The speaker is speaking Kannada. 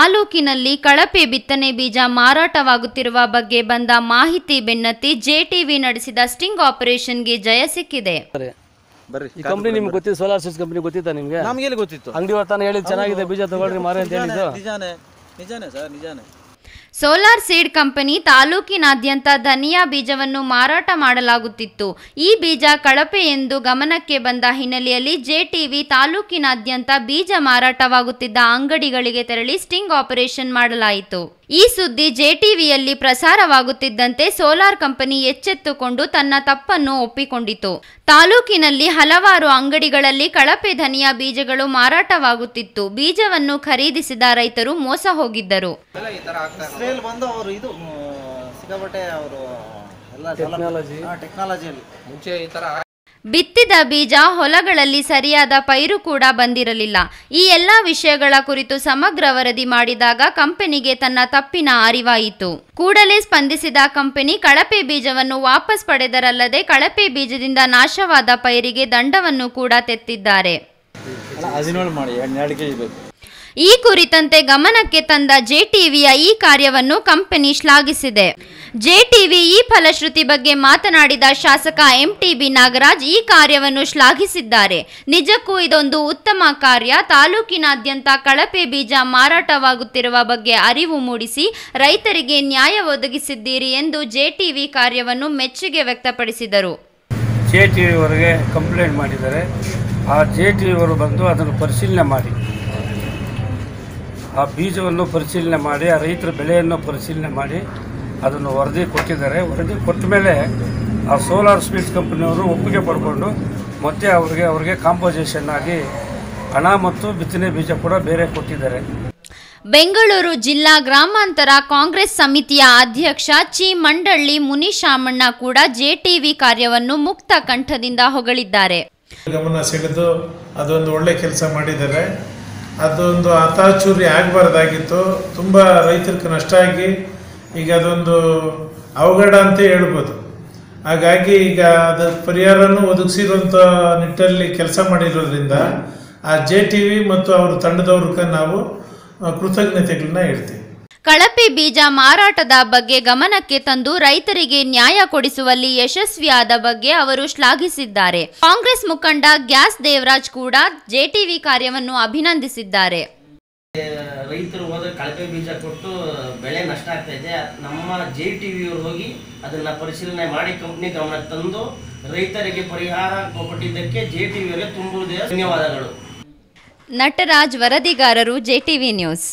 ತಾಲೂಕಿನಲ್ಲಿ ಕಳಪೆ ಬಿತ್ತನೆ ಬೀಜ ಮಾರಾಟವಾಗುತ್ತಿರುವ ಬಗ್ಗೆ ಬಂದ ಮಾಹಿತಿ ಬೆನ್ನತ್ತಿ ಜೆಟಿವಿ ನಡೆಸಿದ ಸ್ಟಿಂಗ್ ಆಪರೇಷನ್ಗೆ ಜಯ ಸಿಕ್ಕಿದೆ. ಬರ್ರಿ. ಈ ಕಂಪ್ನಿ ನಿಮ್ಗೆ ಗೊತ್ತಿತ್ತು ಸೋಲಾರ್ ಸಿಸ್ ಕಂಪ್ನಿ ಗೊತ್ತಿತ್ತಾ ನಿಮ್ಗೆ? ನಮ್ಗೆ ಗೊತ್ತಿತ್ತು? ಅಂಗಡಿ ಹೊತ್ತಾನೆ ಹೇಳಿದ್ ಚೆನ್ನಾಗಿದೆ ಬೀಜ ತಗೊಳ್ರಿ ಮಾರಿ ಅಂತ ಹೇಳಿದ್ದು. ನಿಜಾನೇ ನಿಜಾನೇ ಸರ್ ನಿಜಾನೇ. ಸೋಲಾರ್ ಸೀಡ್ ಕಂಪನಿ ತಾಲೂಕಿನಾದ್ಯಂತ ಧನಿಯಾ ಬೀಜವನ್ನು ಮಾರಾಟ ಮಾಡಲಾಗುತ್ತಿತ್ತು. ಈ ಬೀಜ ಕಳಪೆ ಎಂದು ಗಮನಕ್ಕೆ ಬಂದ ಹಿನ್ನೆಲೆಯಲ್ಲಿ ಜೆಟಿವಿ ತಾಲೂಕಿನಾದ್ಯಂತ ಬೀಜ ಮಾರಾಟವಾಗುತ್ತಿದ್ದ ಅಂಗಡಿಗಳಿಗೆ ತೆರಳಿ ಸ್ಟಿಂಗ್ ಆಪರೇಷನ್ ಮಾಡಲಾಯಿತು. ಈ ಸುದ್ದಿ ಜೆಟಿವಿಯಲ್ಲಿ ಪ್ರಸಾರವಾಗುತ್ತಿದ್ದಂತೆ ಸೋಲಾರ್ ಕಂಪನಿ ಎಚ್ಚೆತ್ತುಕೊಂಡು ತನ್ನ ತಪ್ಪನ್ನು ಒಪ್ಪಿಕೊಂಡಿತು. ತಾಲೂಕಿನಲ್ಲಿ ಹಲವಾರು ಅಂಗಡಿಗಳಲ್ಲಿ ಕಳಪೆ ಧನಿಯಾ ಬೀಜಗಳು ಮಾರಾಟವಾಗುತ್ತಿತ್ತು. ಬೀಜವನ್ನು ಖರೀದಿಸಿದ ರೈತರು ಮೋಸ ಹೋಗಿದ್ದರು. ಇಸ್ರೇಲ್ ಮುಂಚೆ ಅವರು ಇದು ಬಿತ್ತಿದ ಬೀಜ ಹೊಲಗಳಲ್ಲಿ ಸರಿಯಾದ ಪೈರು ಕೂಡ ಬಂದಿರಲಿಲ್ಲ. ಈ ಎಲ್ಲ ವಿಷಯಗಳ ಕುರಿತು ಸಮಗ್ರ ವರದಿ ಮಾಡಿದಾಗ ಕಂಪನಿಗೆ ತನ್ನ ತಪ್ಪಿನ ಅರಿವಾಯಿತು. ಕೂಡಲೇ ಸ್ಪಂದಿಸಿದ ಕಂಪನಿ ಕಳಪೆ ಬೀಜವನ್ನು ವಾಪಸ್ ಪಡೆದರಲ್ಲದೆ ಕಳಪೆ ಬೀಜದಿಂದ ನಾಶವಾದ ಪೈರಿಗೆ ದಂಡವನ್ನು ಕೂಡ ತೆತ್ತಿದ್ದಾರೆ. ಈ ಕುರಿತಂತೆ ಗಮನಕ್ಕೆ ತಂದ ಜೆಟಿವಿಯ ಈ ಕಾರ್ಯವನ್ನು ಕಂಪನಿ ಶ್ಲಾಘಿಸಿದೆ. ಜೆಟಿವಿ ಈ ಫಲಶ್ರುತಿ ಬಗ್ಗೆ ಮಾತನಾಡಿದ ಶಾಸಕ ಎಂಟಿಬಿ ನಾಗರಾಜ್ ಈ ಕಾರ್ಯವನ್ನು ಶ್ಲಾಘಿಸಿದ್ದಾರೆ. ನಿಜಕ್ಕೂ ಇದೊಂದು ಉತ್ತಮ ಕಾರ್ಯ. ತಾಲೂಕಿನಾದ್ಯಂತ ಕಳಪೆ ಬೀಜ ಮಾರಾಟವಾಗುತ್ತಿರುವ ಬಗ್ಗೆ ಅರಿವು ಮೂಡಿಸಿ ರೈತರಿಗೆ ನ್ಯಾಯ ಒದಗಿಸಿದ್ದೀರಿ ಎಂದು ಜೆಟಿವಿ ಕಾರ್ಯವನ್ನು ಮೆಚ್ಚುಗೆ ವ್ಯಕ್ತಪಡಿಸಿದರು. ಜೆಟಿವಿ ಟಿ ವಿವರೆಗೆ ಕಂಪ್ಲೇಂಟ್ ಮಾಡಿದ್ದಾರೆ. ಆ ಜೆಟಿವಿ ಟಿ ವಿವರು ಬಂದು ಅದನ್ನು ಪರಿಶೀಲನೆ ಮಾಡಿ. ಆ ಬೀಜವನ್ನು ಪರಿಶೀಲನೆ ಮಾಡಿ ಆ ರೈತರ ಬೆಳೆಯನ್ನು ಪರಿಶೀಲನೆ ಮಾಡಿ ಅದನ್ನು ವರದಿ ಕೊಟ್ಟಿದ್ದಾರೆ. ವರದಿ ಕೊಟ್ಟ ಮೇಲೆ ಆ ಸೋಲಾರ್ ಸ್ವೀಟ್ಸ್ ಕಂಪನಿಯವರು ಒಪ್ಪಿಗೆ ಪಡ್ಕೊಂಡು ಮತ್ತೆ ಅವರಿಗೆ ಅವರಿಗೆ ಕಾಂಪೋಸಿಷನ್ ಆಗಿ ಹಣ ಮತ್ತು ಬಿತ್ತನೆ ಬೀಜ ಕೂಡ ಬೇರೆ ಕೊಟ್ಟಿದ್ದಾರೆ. ಬೆಂಗಳೂರು ಜಿಲ್ಲಾ ಗ್ರಾಮಾಂತರ ಕಾಂಗ್ರೆಸ್ ಸಮಿತಿಯ ಅಧ್ಯಕ್ಷ ಚಿ ಮಂಡಳ್ಳಿ ಮುನಿಶಾಮಣ್ಣ ಕೂಡ ಜೆಟಿವಿ ಕಾರ್ಯವನ್ನು ಮುಕ್ತ ಕಂಠದಿಂದ ಹೊಗಳಿದ್ದಾರೆ. ಗಮನ ಸೆಳೆದು ಅದೊಂದು ಒಳ್ಳೆ ಕೆಲಸ ಮಾಡಿದ್ದಾರೆ. ಅದೊಂದು ಹತಾಚೂರಿ ಆಗಬಾರ್ದಾಗಿತ್ತು. ತುಂಬ ರೈತರಿಗೆ ನಷ್ಟ ಆಗಿ ಈಗ ಅದೊಂದು ಅವಘಡ ಅಂತ ಹೇಳ್ಬೋದು. ಹಾಗಾಗಿ ಈಗ ಅದರ ಪರಿಹಾರನೂ ಒದಗಿಸಿರುವಂಥ ನಿಟ್ಟಲ್ಲಿ ಕೆಲಸ ಮಾಡಿರೋದ್ರಿಂದ ಆ ಜೆ ಟಿ ವಿ ಮತ್ತು ಅವ್ರ ತಂಡದವ್ರಿಗೆ ನಾವು ಕೃತಜ್ಞತೆಗಳನ್ನ ಹೇಳ್ತೀವಿ. ಕಳಪೆ ಬೀಜ ಮಾರಾಟದ ಬಗ್ಗೆ ಗಮನಕ್ಕೆ ತಂದು ರೈತರಿಗೆ ನ್ಯಾಯ ಕೊಡಿಸುವಲ್ಲಿ ಯಶಸ್ವಿಯಾದ ಬಗ್ಗೆ ಅವರು ಶ್ಲಾಘಿಸಿದ್ದಾರೆ. ಕಾಂಗ್ರೆಸ್ ಮುಖಂಡ ಗ್ಯಾಸ್ ದೇವರಾಜ್ ಕೂಡ ಜೆಟಿವಿ ಕಾರ್ಯವನ್ನು ಅಭಿನಂದಿಸಿದ್ದಾರೆ. ರೈತರು ಹೋದ್ರೆ ಕಳಪೆ ಬೀಜ ಕೊಟ್ಟು ಬೆಳೆ ನಷ್ಟ ಆಗ್ತಾ ಇದೆ. ನಮ್ಮ ಜೆ ಟಿ ವಿಯವರು ಹೋಗಿ ಅದನ್ನ ಪರಿಶೀಲನೆ ಮಾಡಿ ಕಂಪ್ನಿ ಗಮನಕ್ಕೆ ತಂದು ರೈತರಿಗೆ ಪರಿಹಾರ ಕೊಟ್ಟಿದ್ದಕ್ಕೆ ಜೆ ಟಿ ವಿಯವರಿಗೆ ತುಂಬುವುದೇ ಧನ್ಯವಾದಗಳು. ನಟರಾಜ್ ವರದಿಗಾರರು ಜೆಟಿವಿ ನ್ಯೂಸ್.